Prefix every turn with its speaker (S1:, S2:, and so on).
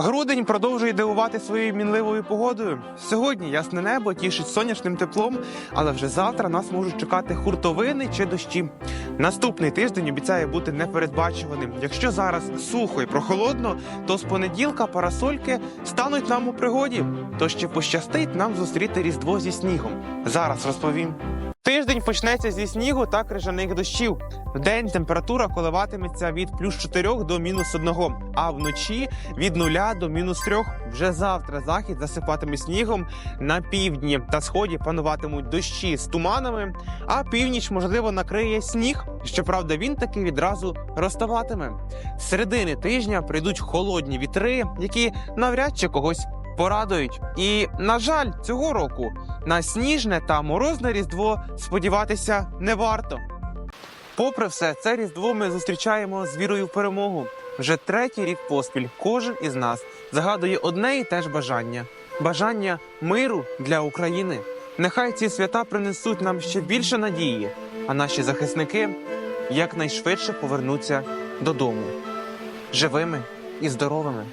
S1: Грудень продовжує дивувати своєю мінливою погодою. Сьогодні ясне небо тішить сонячним теплом, але вже завтра нас можуть чекати хуртовини чи дощі. Наступний тиждень обіцяє бути непередбачуваним. Якщо зараз сухо і прохолодно, то з понеділка парасольки стануть нам у пригоді. То ще пощастить нам зустріти різдво зі снігом. Зараз розповім. Тиждень почнеться зі снігу та крижаних дощів. Вдень температура коливатиметься від плюс 4 до мінус 1, а вночі від 0 до мінус 3. Вже завтра захід засипатиме снігом на півдні та сході пануватимуть дощі з туманами, а північ можливо накриє сніг. Щоправда, він таки відразу розставатиме. З середини тижня прийдуть холодні вітри, які навряд чи когось порадують. І на жаль, цього року на сніжне та морозне різдво сподіватися не варто. Попри все, це різдво ми зустрічаємо з вірою в перемогу. Вже третій рік поспіль кожен із нас загадує одне і те ж бажання бажання миру для України. Нехай ці свята принесуть нам ще більше надії, а наші захисники якнайшвидше повернуться додому живими і здоровими.